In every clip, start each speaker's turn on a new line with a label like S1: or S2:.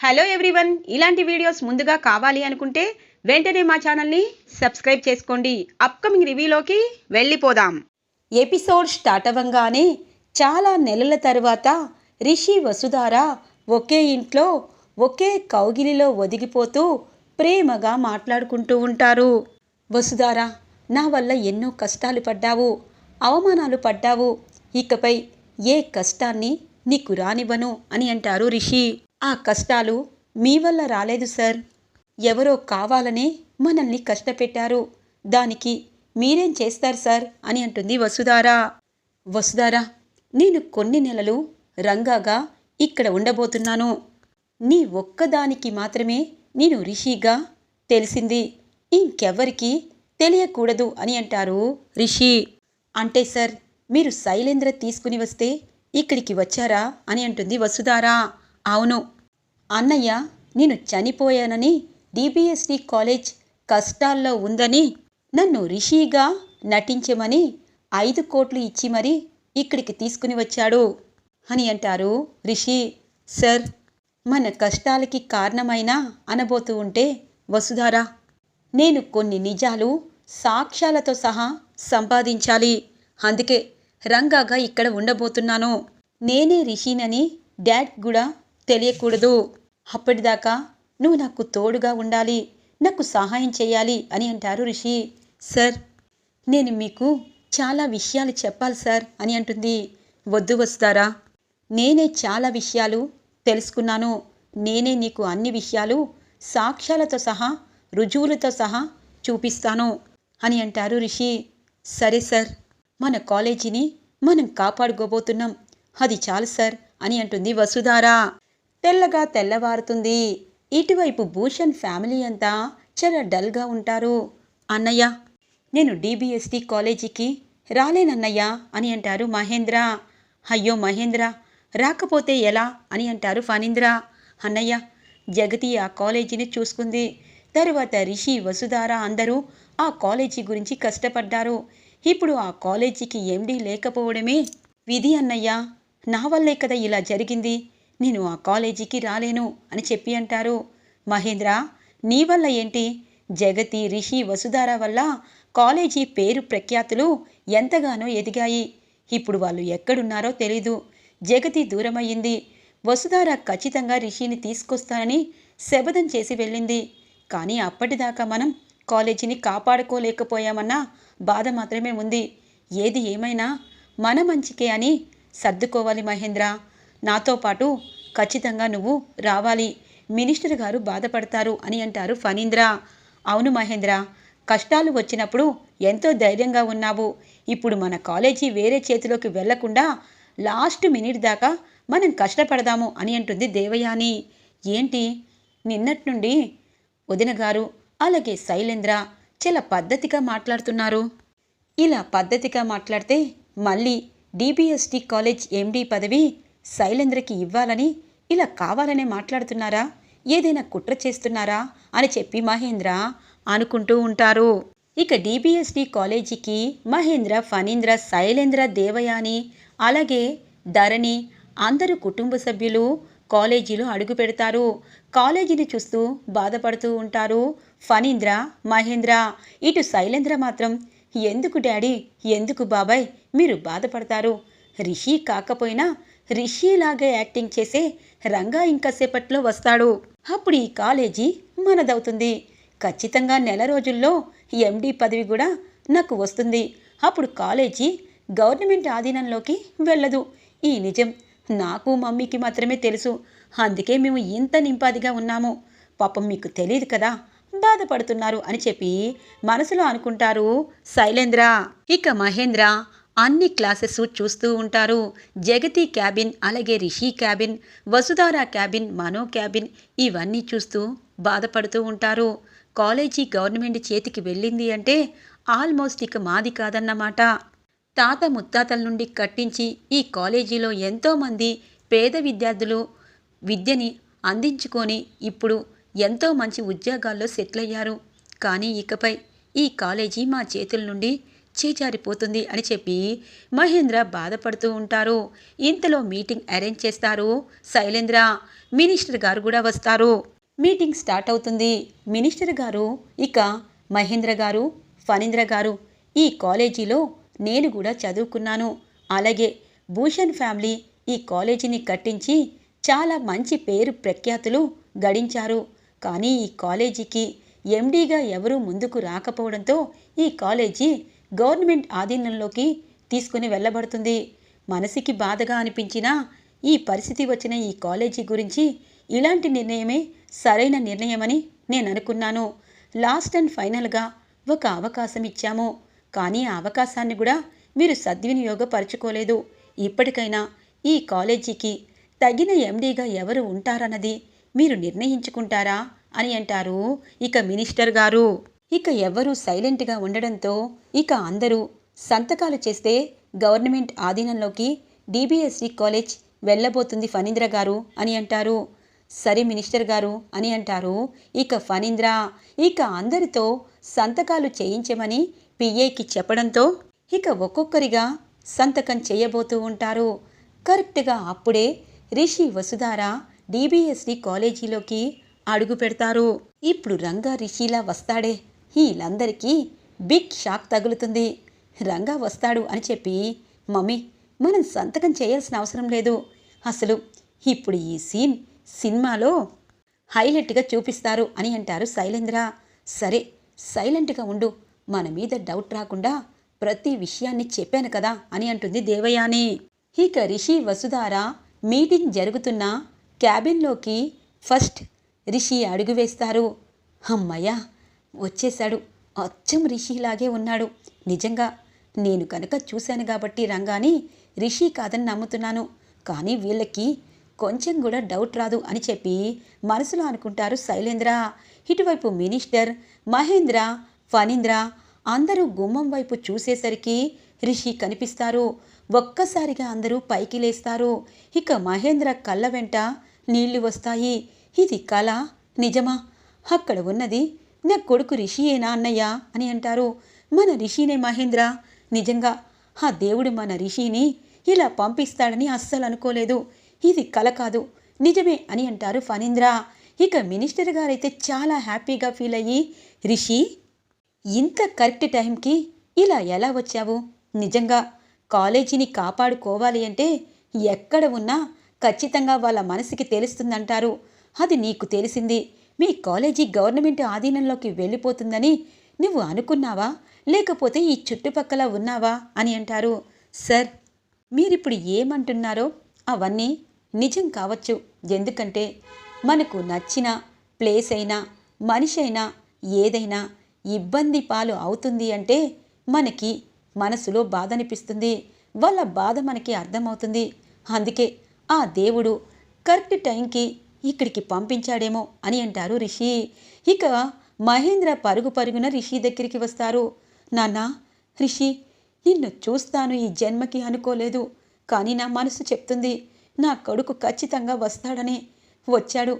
S1: Hello everyone ఇలాంటి videos ముందుగా కావాలి అనుకుంటే వెంటనే మా ఛానల్ని సబ్స్క్రైబ్ చేసుకోండి. అప్కమింగ్ రివ్యూలోకి వెళ్ళిపోదాం. ఎపిసోడ్ స్టార్ట్ అవ్వంగానే చాలా నెలల తరువాత రిషి వసుధార ఒకే ఇంట్లో ఒకే కౌగిలిలో ఒదిగిపోతూ ప్రేమగా మాట్లాడుకుంటూ ఉంటారు. వసుధార నా వల్ల ఎన్నో కష్టాలు పడ్డావు అవమానాలు పడ్డావు ఇకపై ఏ కష్టాన్ని నీకు రానివ్వను అని అంటారు రిషి. ఆ కష్టాలు మీ వల్ల రాలేదు సార్. ఎవరో కావాలనే మనల్ని కష్టపెట్టారు. దానికి మీరేం చేస్తారు సార్? అని అంటుంది వసుధారా. వసుధారా నేను కొన్ని నెలలు రంగాగా ఇక్కడ ఉండబోతున్నాను. నీ ఒక్కదానికి మాత్రమే నేను రిషిగా తెలిసింది. ఇంకెవ్వరికి తెలియకూడదు అని అంటారు రిషి. అంటే సార్ మీరు శైలేంద్ర తీసుకుని వస్తే ఇక్కడికి వచ్చారా? అని అంటుంది వసుధారా. అవును. అన్నయ్య నేను చనిపోయానని డిబిఎస్డి కాలేజ్ కష్టాల్లో ఉందని నన్ను రిషిగా నటించమని ఐదు కోట్లు ఇచ్చి మరీ ఇక్కడికి తీసుకుని వచ్చాడు అని అంటారు రిషి. సర్ మన కష్టాలకి కారణమైన అనబోతూ ఉంటే వసుధారా నేను కొన్ని నిజాలు సాక్ష్యాలతో సహా సంపాదించాలి. అందుకే రంగాగా ఇక్కడ ఉండబోతున్నాను. నేనే రిషినని డాడ్ కూడా తెలియకూడదు. అప్పటిదాకా నువ్వు నాకు తోడుగా ఉండాలి నాకు సహాయం చేయాలి అని అంటారు రిషి. సార్ నేను మీకు చాలా విషయాలు చెప్పాలి సార్ అని అంటుంది. వద్దు వస్తారా నేనే చాలా విషయాలు తెలుసుకున్నాను. నేనే నీకు అన్ని విషయాలు సాక్ష్యాలతో సహా రుజువులతో సహా చూపిస్తాను అని అంటారు రిషి. సరే సార్ మన కాలేజీని మనం కాపాడుకోబోతున్నాం. అది చాలు సార్ అని అంటుంది వసుధారా. తెల్లగా తెల్లవారుతుంది. ఇటువైపు భూషణ్ ఫ్యామిలీ అంతా చాలా డల్గా ఉంటారు. అన్నయ్య నేను డిబిఎస్టి కాలేజీకి రాలేనన్నయ్య అని అంటారు మహేంద్ర. అయ్యో మహేంద్ర రాకపోతే ఎలా అని అంటారు ఫణీంద్ర. అన్నయ్య జగతి ఆ కాలేజీని చూసుకుంది. తరువాత రిషి వసుధార అందరూ ఆ కాలేజీ గురించి కష్టపడ్డారు. ఇప్పుడు ఆ కాలేజీకి ఎండీ లేకపోవడమే విధి అన్నయ్య. నా వల్లే కదా ఇలా జరిగింది? నేను ఆ కాలేజీకి రాలేను అని చెప్పి అంటారు. మహేంద్ర నీ వల్ల ఏంటి? జగతి రిషి వసుధార వల్ల కాలేజీ పేరు ప్రఖ్యాతులు ఎంతగానో ఎదిగాయి. ఇప్పుడు వాళ్ళు ఎక్కడున్నారో తెలీదు. జగతి దూరమయ్యింది. వసుధార ఖచ్చితంగా రిషిని తీసుకొస్తానని శబదం చేసి వెళ్ళింది. కానీ అప్పటిదాకా మనం కాలేజీని కాపాడుకోలేకపోయామన్న బాధ మాత్రమే ఉంది. ఏది ఏమైనా మన మంచికే అని సర్దుకోవాలి మహేంద్ర. నాతో పాటు ఖచ్చితంగా నువ్వు రావాలి. మినిస్టర్ గారు బాధపడతారు అని అంటారు ఫణీంద్ర. అవును మహేంద్ర కష్టాలు వచ్చినప్పుడు ఎంతో ధైర్యంగా ఉన్నావు. ఇప్పుడు మన కాలేజీ వేరే చేతిలోకి వెళ్ళకుండా లాస్ట్ మినిట్ దాకా మనం కష్టపడదాము అని అంటుంది దేవయాని. ఏంటి? నిన్నటి నుండి వదిన గారు అలాగే శైలేంద్ర చాలా పద్ధతిగా మాట్లాడుతున్నారు. ఇలా పద్ధతిగా మాట్లాడితే మళ్ళీ డిబిఎస్టి కాలేజ్ ఎండి పదవి శైలేంద్రకి ఇవ్వాలని ఇలా కావాలనే మాట్లాడుతున్నారా? ఏదైనా కుట్ర చేస్తున్నారా? అని చెప్పి మహేంద్ర అనుకుంటూ ఉంటారు. ఇక డిబిఎస్డి కాలేజీకి మహేంద్ర ఫణీంద్ర శైలేంద్ర దేవయాని అలాగే ధరణి అందరు కుటుంబ సభ్యులు కాలేజీలో అడుగు పెడతారు. కాలేజీని చూస్తూ బాధపడుతూ ఉంటారు ఫణీంద్ర మహేంద్ర. ఇటు శైలేంద్ర మాత్రం ఎందుకు డాడీ? ఎందుకు బాబాయ్? మీరు బాధపడతారు. రిషి కాకపోయినా రిషిలాగే యాక్టింగ్ చేసే రంగా ఇంకాసేపట్లో వస్తాడు. అప్పుడు ఈ కాలేజీ మనదవుతుంది. ఖచ్చితంగా నెల రోజుల్లో ఎండి పదవి కూడా నాకు వస్తుంది. అప్పుడు కాలేజీ గవర్నమెంట్ ఆధీనంలోకి వెళ్ళదు. ఈ నిజం నాకు మమ్మీకి మాత్రమే తెలుసు. అందుకే మేము ఇంత నింపాదిగా ఉన్నాము. పాపం మీకు తెలియదు కదా బాధపడుతున్నారు అని చెప్పి మనసులో అనుకుంటారు శైలేంద్ర. ఇక మహేంద్ర అన్ని క్లాసెస్ చూస్తూ ఉంటారు. జగతి క్యాబిన్ అలాగే Rishi cabin Vasudhara cabin Mano cabin ఇవన్నీ చూస్తూ బాధపడుతూ ఉంటారు. కాలేజీ గవర్నమెంట్ చేతికి వెళ్ళింది అంటే ఆల్మోస్ట్ ఇక మాది కాదన్నమాట. తాత ముత్తాతల నుండి కట్టించి ఈ కాలేజీలో ఎంతోమంది పేద విద్యార్థులు విద్యని అందించుకొని ఇప్పుడు ఎంతో మంచి ఉద్యోగాల్లో సెటిల్ అయ్యారు. కానీ ఇకపై ఈ కాలేజీ మా చేతుల నుండి చేజారిపోతుంది అని చెప్పి మహేంద్ర బాధపడుతూ ఉంటారు. ఇంతలో మీటింగ్ అరేంజ్ చేస్తారు. శైలేంద్ర మినిస్టర్ గారు కూడా వస్తారు. మీటింగ్ స్టార్ట్ అవుతుంది. మినిస్టర్ గారు ఇక మహేంద్ర గారు ఫణీంద్ర గారు ఈ కాలేజీలో నేను కూడా చదువుకున్నాను. అలాగే భూషణ్ ఫ్యామిలీ ఈ కాలేజీని కట్టించి చాలా మంచి పేరు ప్రఖ్యాతులు గడించారు. కానీ ఈ కాలేజీకి ఎండీగా ఎవరూ ముందుకు రాకపోవడంతో ఈ కాలేజీ గవర్నమెంట్ ఆధీనంలోకి తీసుకుని వెళ్ళబడుతుంది. మనసుకి బాధగా అనిపించినా ఈ పరిస్థితి వచ్చిన ఈ కాలేజీ గురించి ఇలాంటి నిర్ణయమే సరైన నిర్ణయమని నేను అనుకున్నాను. లాస్ట్ అండ్ ఫైనల్గా ఒక అవకాశం ఇచ్చాము. కానీ ఆ అవకాశాన్ని కూడా మీరు సద్వినియోగపరచుకోలేదు. ఇప్పటికైనా ఈ కాలేజీకి తగిన ఎండీగా ఎవరు ఉంటారన్నది మీరు నిర్ణయించుకుంటారా అని అంటారు ఇక మినిస్టర్ గారు. ఇక ఎవ్వరూ సైలెంట్గా ఉండడంతో ఇక అందరూ సంతకాలు చేస్తే గవర్నమెంట్ ఆధీనంలోకి డిబిఎస్సి కాలేజ్ వెళ్ళబోతుంది ఫణీంద్ర గారు అని అంటారు. సరే మినిస్టర్ గారు అని అంటారు. ఇక ఫణీంద్ర ఇక అందరితో సంతకాలు చేయించమని పిఏకి చెప్పడంతో ఇక ఒక్కొక్కరిగా సంతకం చేయబోతూ ఉంటారు. కరెక్ట్గా అప్పుడే రిషి వసుధార డిబిఎస్సి కాలేజీలోకి అడుగు పెడతారు. ఇప్పుడు రంగా రిషిలా వస్తాడే. వీళ్ళందరికీ బిగ్ షాక్ తగులుతుంది. రంగా వస్తాడు అని చెప్పి మమ్మీ మనం సంతకం చేయాల్సిన అవసరం లేదు. అసలు ఇప్పుడు ఈ సీన్ సినిమాలో హైలైట్గా చూపిస్తారు అని అంటారు శైలేంద్ర. సరే సైలెంట్గా ఉండు. మన మీద డౌట్ రాకుండా ప్రతి విషయాన్ని చెప్పాను కదా అని అంటుంది దేవయాని. ఇక రిషి వసుధార మీటింగ్ జరుగుతున్న క్యాబిన్లోకి ఫస్ట్ రిషి అడుగు వేస్తారు. అమ్మయ్యా వచ్చేశాడు. అచ్చం రిషిలాగే ఉన్నాడు. నిజంగా నేను కనుక చూశాను కాబట్టి రంగాని రిషి కాదని నమ్ముతున్నాను. కానీ వీళ్ళకి కొంచెం కూడా డౌట్ రాదు అని చెప్పి మనసులో అనుకుంటారు శైలేంద్ర. ఇటువైపు మినిస్టర్ మహేంద్ర ఫణీంద్ర అందరూ గుమ్మం వైపు చూసేసరికి రిషి కనిపిస్తారు. ఒక్కసారిగా అందరూ పైకి లేస్తారు. ఇక మహేంద్ర కళ్ళ వెంట నీళ్ళు వస్తాయి. ఇది కళ? నిజమా? అక్కడ ఉన్నది నా కొడుకు రిషియేనా అన్నయ్య? అని అంటారు. మన రిషినే మహేంద్ర. నిజంగా ఆ దేవుడు మన రిషిని ఇలా పంపిస్తాడని అస్సలు అనుకోలేదు. ఇది కల కాదు. నిజమే అని అంటారు ఫణీంద్ర. ఇక మినిస్టర్ గారైతే చాలా హ్యాపీగా ఫీల్ అయ్యి రిషి ఇంత కరెక్ట్ టైంకి ఇలా ఎలా వచ్చావు? నిజంగా కాలేజీని కాపాడుకోవాలి అంటే ఎక్కడ ఉన్నా ఖచ్చితంగా వాళ్ళ మనసుకి తెలుస్తుందంటారు. అది నీకు తెలిసింది. మీ కాలేజీ గవర్నమెంట్ ఆధీనంలోకి వెళ్ళిపోతుందని నువ్వు అనుకున్నావా? లేకపోతే ఈ చుట్టుపక్కల ఉన్నావా? అని అంటారు. సార్ మీరిప్పుడు ఏమంటున్నారో అవన్నీ నిజం కావచ్చు. ఎందుకంటే మనకు నచ్చిన ప్లేస్ అయినా మనిషి అయినా ఏదైనా ఇబ్బంది పాలు అవుతుంది అంటే మనకి మనసులో బాధ అనిపిస్తుంది వాళ్ళ బాధ మనకి అర్థమవుతుంది. అందుకే ఆ దేవుడు కరెక్ట్ టైంకి ఇక్కడికి పంపించాడేమో అని అంటారు రిషి. ఇక మహేంద్ర పరుగు పరుగున రిషి దగ్గరికి వస్తారు. నాన్న రిషి నిన్ను చూస్తాను ఈ జన్మకి అనుకోలేదు. కానీ నా మనసు చెప్తుంది నా కొడుకు ఖచ్చితంగా వస్తాడని. వచ్చాడు.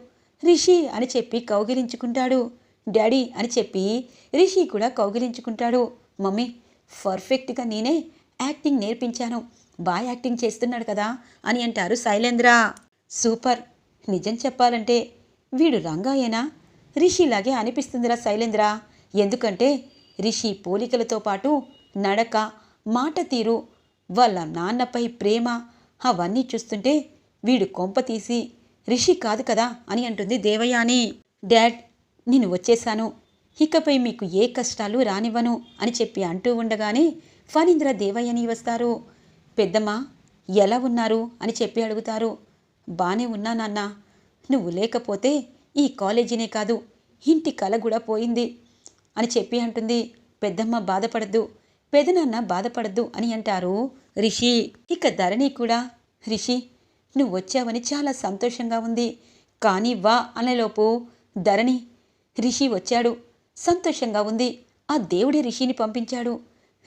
S1: రిషి అని చెప్పి కౌగిలించుకుంటాడు. డాడీ అని చెప్పి రిషి కూడా కౌగిలించుకుంటాడు. మమ్మీ పర్ఫెక్ట్గా నేనే యాక్టింగ్ నేర్పించాను. బాగా యాక్టింగ్ చేస్తున్నాడు కదా అని అంటారు శైలేంద్ర. సూపర్. నిజం చెప్పాలంటే వీడు రంగాయేనా? రిషిలాగే అనిపిస్తుందిరా శైలేంద్ర. ఎందుకంటే రిషి పోలికలతో పాటు నడక మాట తీరు వాళ్ళ నాన్నపై ప్రేమ అవన్నీ చూస్తుంటే వీడు కొంప తీసి రిషి కాదు కదా అని అంటుంది దేవయాని. డాడ్ నేను వచ్చేశాను. ఇకపై మీకు ఏ కష్టాలు రానివ్వను అని చెప్పి అంటూ ఉండగానే ఫణీంద్ర దేవయ్యని వస్తారు. పెద్దమ్మ ఎలా ఉన్నారు? అని చెప్పి అడుగుతారు. బానే ఉన్నానన్నా నువ్వు లేకపోతే ఈ కాలేజీనే కాదు ఇంటి కల కూడా పోయింది అని చెప్పి అంటుంది. పెద్దమ్మ బాధపడద్దు పెదనాన్న బాధపడద్దు అని అంటారు రిషి. ఇక ధరణి కూడా రిషి నువ్వు వచ్చావని చాలా సంతోషంగా ఉంది కానీ వా అనేలోపు ధరణి రిషి వచ్చాడు. సంతోషంగా ఉంది. ఆ దేవుడి రిషిని పంపించాడు.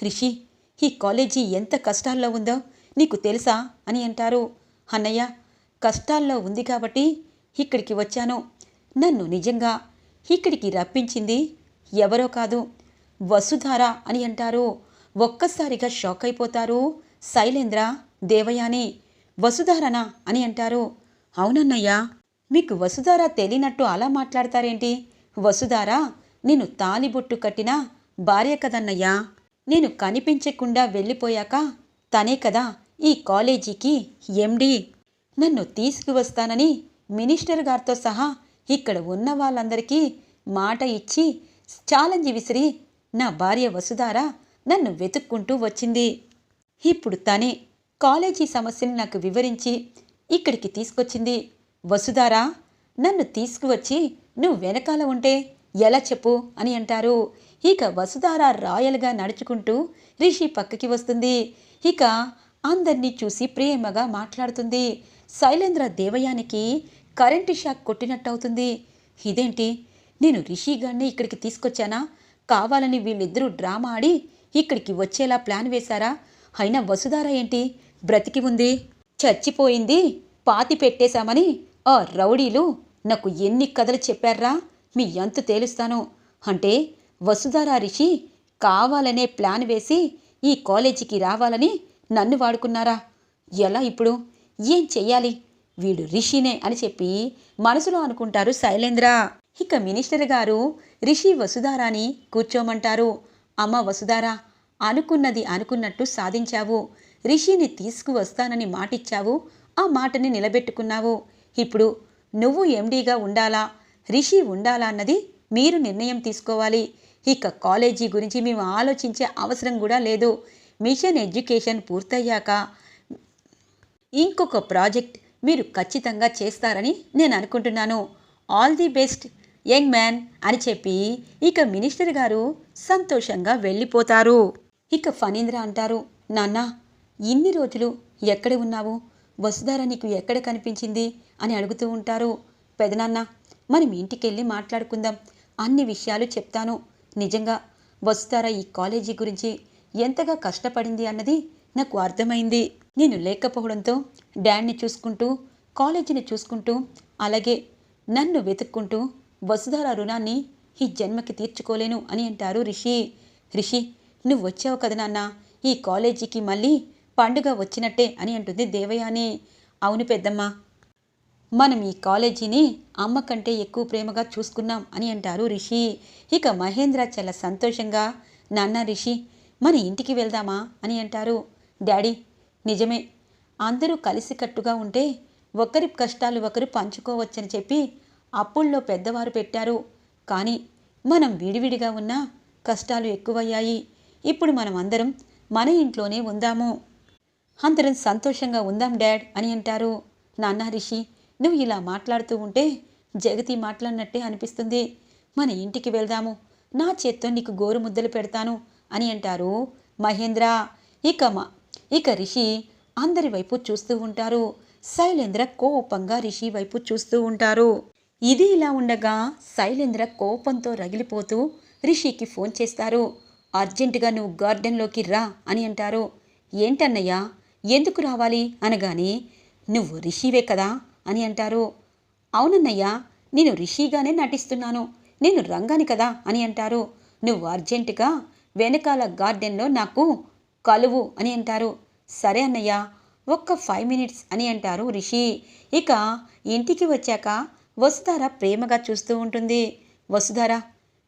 S1: రిషి ఈ కాలేజీ ఎంత కష్టాల్లో ఉందో నీకు తెలుసా అని అంటారు. అన్నయ్య కష్టాల్లో ఉంది కాబట్టి ఇక్కడికి వచ్చాను. నన్ను నిజంగా ఇక్కడికి రప్పించింది ఎవరో కాదు వసుధార అని అంటారు. ఒక్కసారిగా షాక్ అయిపోతారు. శైలేంద్ర దేవయాని వసుధారనా అని అంటారు. అవునన్నయ్యా మీకు వసుధార తెలియనట్టు అలా మాట్లాడతారేంటి? వసుధార నేను తాలిబొట్టు కట్టిన భార్య కదన్నయ్యా. నేను కనిపించకుండా వెళ్ళిపోయాక తనే కదా ఈ కాలేజీకి ఎండి నన్ను తీసుకువస్తానని మినిస్టర్ గారితో సహా ఇక్కడ ఉన్న వాళ్ళందరికీ మాట ఇచ్చి ఛాలెంజ్ విసిరి నా భార్య వసుధార నన్ను వెతుక్కుంటూ వచ్చింది. ఇప్పుడు తనే కాలేజీ సమస్యని నాకు వివరించి ఇక్కడికి తీసుకొచ్చింది. వసుధారా నన్ను తీసుకువచ్చి నువ్వు వెనకాల ఉంటే ఎలా చెప్పు అని అంటారు. ఇక వసుధార రాయల్గా నడుచుకుంటూ రిషి పక్కకి వస్తుంది. ఇక అందరినీ చూసి ప్రేమగా మాట్లాడుతుంది. శైలేంద్ర దేవయానికి కరెంటు షాక్ కొట్టినట్టు అవుతుంది ఇదేంటి? నేను రిషి గారిని ఇక్కడికి తీసుకొచ్చానా? కావాలని వీళ్ళిద్దరూ డ్రామా ఆడి ఇక్కడికి వచ్చేలా ప్లాన్ వేశారా? అయినా వసుధార ఏంటి? బ్రతికి ఉంది. చచ్చిపోయింది. పాతి పెట్టేశామని ఆ రౌడీలు నాకు ఎన్ని కథలు చెప్పారా మీ ఎంత తేలుస్తాను. అంటే వసుధార రిషి కావాలనే ప్లాన్ వేసి ఈ కాలేజీకి రావాలని నన్ను వాడుకున్నారా? ఎలా ఇప్పుడు? ఏం చెయ్యాలి? వీడు రిషినే అని చెప్పి మనసులో అనుకుంటారు శైలేంద్ర. ఇక మినిస్టర్ గారు రిషి వసుధారాని కూర్చోమంటారు. అమ్మ వసుధారా అనుకున్నది అనుకున్నట్టు సాధించావు. రిషిని తీసుకువస్తానని మాటిచ్చావు. ఆ మాటని నిలబెట్టుకున్నావు. ఇప్పుడు నువ్వు ఎండీగా ఉండాలా? రిషి ఉండాలా అన్నది మీరు నిర్ణయం తీసుకోవాలి. ఇక కాలేజీ గురించి మేము ఆలోచించే అవసరం కూడా లేదు. మిషన్ ఎడ్యుకేషన్ పూర్తయ్యాక ఇంకొక ప్రాజెక్ట్ మీరు ఖచ్చితంగా చేస్తారని నేను అనుకుంటున్నాను. All the best young man అని చెప్పి ఇక మినిస్టర్ గారు సంతోషంగా వెళ్ళిపోతారు. ఇక ఫణీంద్ర అంటారు నాన్న ఇన్ని రోజులు ఎక్కడ ఉన్నావు? వసుధార నీకు ఎక్కడ కనిపించింది? అని అడుగుతూ ఉంటారు. పెదనాన్న మనం ఇంటికెళ్ళి మాట్లాడుకుందాం. అన్ని విషయాలు చెప్తాను. నిజంగా వసుధార ఈ కాలేజీ గురించి ఎంతగా కష్టపడింది అన్నది నాకు అర్థమైంది. నేను లేకపోవడంతో డాడ్ని చూసుకుంటూ కాలేజీని చూసుకుంటూ అలాగే నన్ను వెతుక్కుంటూ వసుధార రుణాన్ని ఈ జన్మకి తీర్చుకోలేను అని అంటారు రిషి. రిషి నువ్వు వచ్చావు కదా నాన్న. ఈ కాలేజీకి మళ్ళీ పండుగ వచ్చినట్టే అని అంటుంది దేవయాని. అవును పెద్దమ్మ. మనం ఈ కాలేజీని అమ్మ కంటే ఎక్కువ ప్రేమగా చూసుకున్నాం అని అంటారు రిషి. ఇక మహేంద్ర చాలా సంతోషంగా నాన్న రిషి మన ఇంటికి వెళ్దామా అని అంటారు. డాడీ నిజమే. అందరూ కలిసికట్టుగా ఉంటే ఒకరి కష్టాలు ఒకరు పంచుకోవచ్చని చెప్పి అప్పుల్లో పెద్దవారు పెట్టారు. కానీ మనం విడివిడిగా ఉన్నా కష్టాలు ఎక్కువయ్యాయి. ఇప్పుడు మనం అందరం మన ఇంట్లోనే ఉందాము. అందరం సంతోషంగా ఉందాం డాడ్ అని అంటారు. నాన్న రిషి నువ్వు ఇలా మాట్లాడుతూ ఉంటే జగతి మాట్లాడినట్టే అనిపిస్తుంది. మన ఇంటికి వెళ్దాము. నా చేత్తో నీకు గోరు ముద్దలు పెడతాను అని అంటారు మహేంద్ర. ఇక మా ఇక రిషి అందరి వైపు చూస్తూ ఉంటారు. శైలేంద్ర కోపంగా రిషి వైపు చూస్తూ ఉంటారు. ఇది ఇలా ఉండగా శైలేంద్ర కోపంతో రగిలిపోతూ రిషికి ఫోన్ చేస్తారు. అర్జెంటుగా నువ్వు గార్డెన్లోకి రా అని అంటారు. ఏంటన్నయ్యా ఎందుకు రావాలి అనగానే నువ్వు రిషివే కదా అని అంటారు. అవునన్నయ్యా నేను రిషిగానే నటిస్తున్నాను. నేను రంగాని కదా అని అంటారు. నువ్వు అర్జెంటుగా వెనకాల గార్డెన్లో నాకు కలువు అని అంటారు. సరే అన్నయ్య ఒక్క ఫైవ్ మినిట్స్ అని అంటారు రిషి. ఇక ఇంటికి వచ్చాక వసుధార ప్రేమగా చూస్తూ ఉంటుంది. వసుధార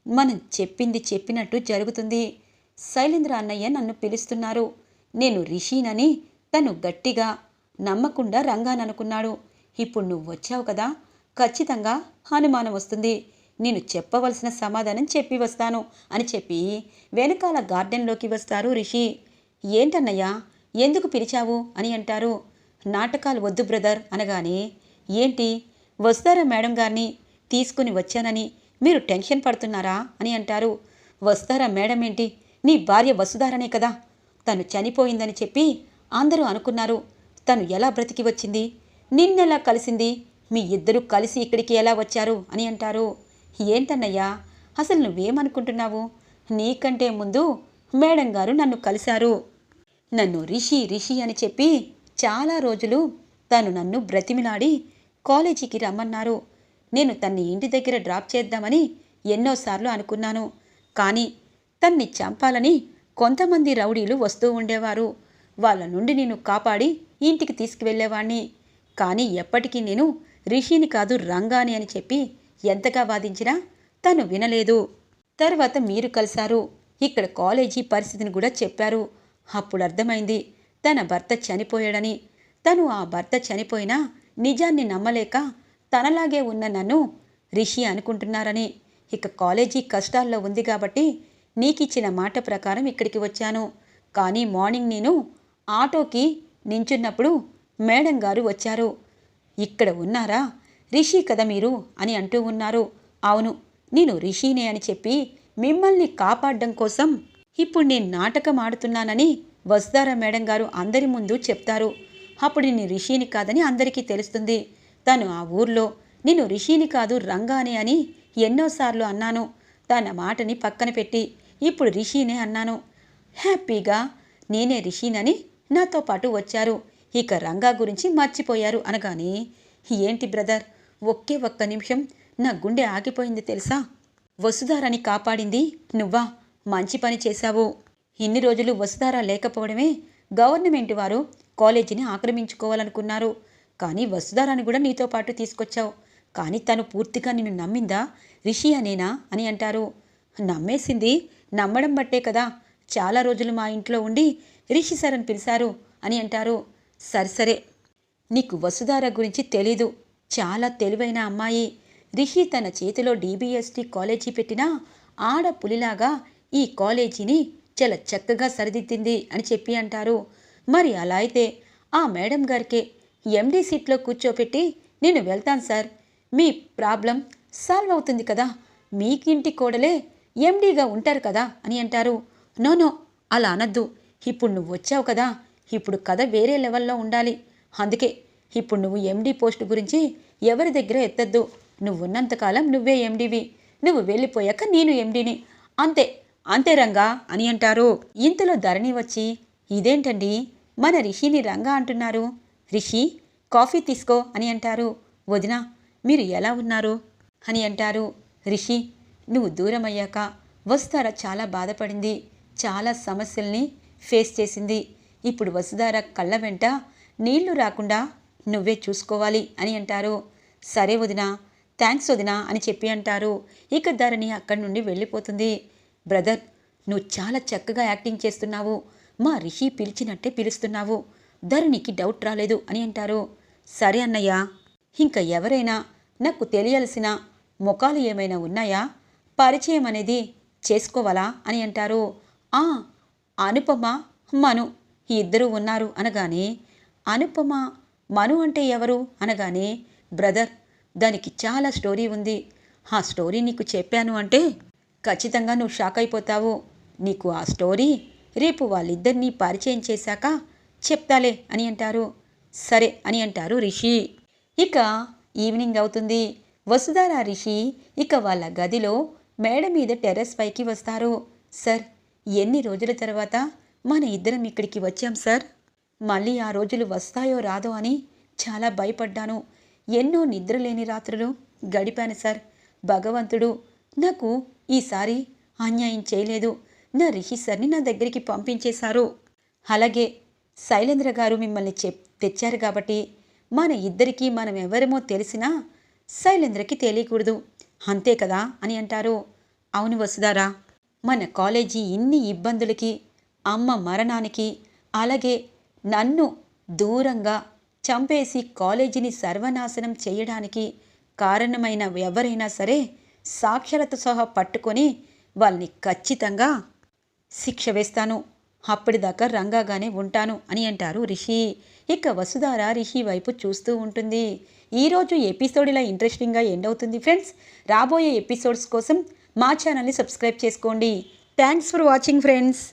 S1: మనం చెప్పింది చెప్పినట్టు జరుగుతుంది. శైలేంద్ర అన్నయ్య నన్ను పిలుస్తున్నారు. నేను రిషినని తను గట్టిగా నమ్మకుండా రంగాననుకున్నాడు ఇప్పుడు నువ్వు వచ్చావు కదా ఖచ్చితంగా అనుమానం వస్తుంది. నేను చెప్పవలసిన సమాధానం చెప్పి వస్తాను అని చెప్పి వెనకాల గార్డెన్లోకి వస్తారు రిషి. ఏంటన్నయ్యా? ఎందుకు పిలిచావు? అని అంటారు. నాటకాలు వద్దు బ్రదర్ అనగానే ఏంటి? వస్తారా మేడం గారిని? తీసుకుని వచ్చానని మీరు టెన్షన్ పడుతున్నారా? అని అంటారు. వస్తారా మేడం ఏంటి? నీ భార్య వసుధారనే కదా. తను చనిపోయిందని చెప్పి అందరూ అనుకున్నారు. తను ఎలా బ్రతికి వచ్చింది? నిన్నెలా కలిసింది? మీ ఇద్దరూ కలిసి ఇక్కడికి ఎలా వచ్చారు? అని అంటారు. ఏంటన్నయ్యా? అసలు నువ్వేమనుకుంటున్నావు? నీకంటే ముందు మేడం గారు నన్ను కలిశారు. నన్ను రిషి రిషి అని చెప్పి చాలా రోజులు తను నన్ను బ్రతిమిలాడి కాలేజీకి రమ్మన్నారు. నేను తన్ని ఇంటి దగ్గర డ్రాప్ చేద్దామని ఎన్నోసార్లు అనుకున్నాను. కానీ తన్ని చంపాలని కొంతమంది రౌడీలు వస్తూ ఉండేవారు. వాళ్ళ నుండి నేను కాపాడి ఇంటికి తీసుకువెళ్ళేవాణ్ణి. కానీ ఎప్పటికీ నేను రిషిని కాదు రంగాని అని చెప్పి ఎంతగా వాదించినా తను వినలేదు. తర్వాత మీరు కలిశారు. ఇక్కడ కాలేజీ పరిస్థితిని కూడా చెప్పారు. అప్పుడు అర్థమైంది తన భర్త చనిపోయాడని. తను ఆ భర్త చనిపోయినా నిజాన్ని నమ్మలేక తనలాగే ఉన్న నన్ను రిషి అనుకుంటున్నారని. ఇక కాలేజీ కష్టాల్లో ఉంది కాబట్టి నీకిచ్చిన మాట ప్రకారం ఇక్కడికి వచ్చాను. కానీ మార్నింగ్ నేను ఆటోకి నించున్నప్పుడు మేడం గారు వచ్చారు. ఇక్కడ ఉన్నారా? రిషి కదా మీరు? అని అంటూ ఉన్నారు. అవును నేను రిషినే అని చెప్పి మిమ్మల్ని కాపాడడం కోసం ఇప్పుడు నేను నాటకం ఆడుతున్నానని వస్తారా మేడం గారు అందరి ముందు చెప్తారు. అప్పుడు నేను రిషిని కాదని అందరికీ తెలుస్తుంది. తను ఆ ఊర్లో నేను రిషిని కాదు రంగానే అని ఎన్నోసార్లు అన్నాను. తన మాటని పక్కన పెట్టి ఇప్పుడు రిషినే అన్నాను. హ్యాపీగా నేనే రిషినని నాతో పాటు వచ్చారు. ఇక రంగా గురించి మర్చిపోయారు అనగానే ఏంటి బ్రదర్ ఒకే ఒక్క నిమిషం నా గుండె ఆగిపోయింది తెలుసా? వసుధారని కాపాడింది నువ్వా? మంచి పని చేశావు. ఇన్ని రోజులు వసుధార లేకపోవడమే గవర్నమెంట్ వారు కాలేజీని ఆక్రమించుకోవాలనుకున్నారు. కానీ వసుధారాని కూడా నీతో పాటు తీసుకొచ్చావు. కానీ తను పూర్తిగా నిన్ను నమ్మిందా? రిషి అనేనా అని అంటారు. నమ్మేసింది నమ్మడం బట్టే కదా. చాలా రోజులు మా ఇంట్లో ఉండి రిషి సార్ అని పిలిచారు అని అంటారు. సరే సరే. నీకు వసుధార గురించి తెలీదు. చాలా తెలివైన అమ్మాయి. రిషి తన చేతిలో డీబీఎస్టీ కాలేజీ పెట్టినా ఆడ పులిలాగా ఈ కాలేజీని చాలా చక్కగా సరిదిద్దింది అని చెప్పి అంటారు. మరి అలా అయితే ఆ మేడం గారికి ఎండీ సీట్లో కూర్చోపెట్టి నేను వెళ్తాను సార్. మీ ప్రాబ్లం సాల్వ్ అవుతుంది కదా. మీకింటి కోడలే ఎండీగా ఉంటారు కదా అని అంటారు. నోనో అలా అనద్దు. ఇప్పుడు నువ్వు వచ్చావు కదా. ఇప్పుడు కథ వేరే లెవెల్లో ఉండాలి. అందుకే ఇప్పుడు నువ్వు ఎండీ పోస్ట్ గురించి ఎవరి దగ్గర ఎత్తద్దు. నువ్వు ఉన్నంతకాలం నువ్వే ఎండీవి. నువ్వు వెళ్ళిపోయాక నేను ఎండీని. అంతే. అంతే రంగా అని అంటారు. ఇంతలో ధరణి వచ్చి ఇదేంటండి? మన రిషిని రంగా అంటున్నారు. రిషి కాఫీ తీసుకో అని అంటారు. వదినా మీరు ఎలా ఉన్నారు? అని అంటారు. రిషి నువ్వు దూరం అయ్యాక వసుధార చాలా బాధపడింది. చాలా సమస్యల్ని ఫేస్ చేసింది. ఇప్పుడు వసుధార కళ్ళ వెంట నీళ్ళు రాకుండా నువ్వే చూసుకోవాలి అని అంటారు. సరే వదినా థ్యాంక్స్ వదినా అని చెప్పి అంటారు. ఇక ధరణి అక్కడి నుండి వెళ్ళిపోతుంది. బ్రదర్ నువ్వు చాలా చక్కగా యాక్టింగ్ చేస్తున్నావు. మా రిషి పిలిచినట్టే పిలుస్తున్నావు. ధరణికి డౌట్ రాలేదు అని అంటారు. సరే అన్నయ్య. ఇంకా ఎవరైనా నాకు తెలియాల్సిన ముఖాలు ఏమైనా ఉన్నాయా? పరిచయం అనేది చేసుకోవాలా అని అంటారు. ఆ అనుపమ మను ఈ ఇద్దరు ఉన్నారు అనగానే అనుపమ మను అంటే ఎవరు? అనగానే బ్రదర్ దానికి చాలా స్టోరీ ఉంది. ఆ స్టోరీ నీకు చెప్పాను అంటే ఖచ్చితంగా నువ్వు షాక్ అయిపోతావు. నీకు ఆ స్టోరీ రేపు వాళ్ళిద్దరినీ పరిచయం చేశాక చెప్తాలే అని అంటారు. సరే అని అంటారు రిషి. ఇక ఈవినింగ్ అవుతుంది. వసుధార రిషి ఇక వాళ్ళ గదిలో మేడ మీద టెర్రస్ పైకి వస్తారు. సార్ ఎన్ని రోజుల తర్వాత మన ఇద్దరం ఇక్కడికి వచ్చాం సార్? మళ్ళీ ఆ రోజులు వస్తాయో రాదో అని చాలా భయపడ్డాను. ఎన్నో నిద్రలేని రాత్రులు గడిపాను సార్. భగవంతుడు నాకు ఈసారి అన్యాయం చేయలేదు. నా రిషి నా దగ్గరికి పంపించేశారు. అలాగే శైలేంద్ర గారు మిమ్మల్ని చెప్ తెచ్చారు కాబట్టి మన ఇద్దరికీ మనం ఎవరేమో తెలిసినా శైలేంద్రకి తెలియకూడదు. అంతే కదా అని అంటారు. అవును వసుదారా మన కాలేజీ ఇన్ని ఇబ్బందులకి అమ్మ మరణానికి అలాగే నన్ను దూరంగా చంపేసి కాలేజీని సర్వనాశనం చేయడానికి కారణమైన ఎవరైనా సరే సాక్షరత సహా పట్టుకొని వాళ్ళని ఖచ్చితంగా శిక్ష వేస్తాను. అప్పటిదాకా రంగాగానే ఉంటాను అని అంటారు రిషి. ఇక వసుధార రిషి వైపు చూస్తూ ఉంటుంది. ఈరోజు ఎపిసోడ్ ఇలా ఇంట్రెస్టింగ్గా ఎండ్ అవుతుంది ఫ్రెండ్స్. రాబోయే ఎపిసోడ్స్ కోసం మా ఛానల్ని సబ్స్క్రైబ్ చేసుకోండి. Thanks for watching friends.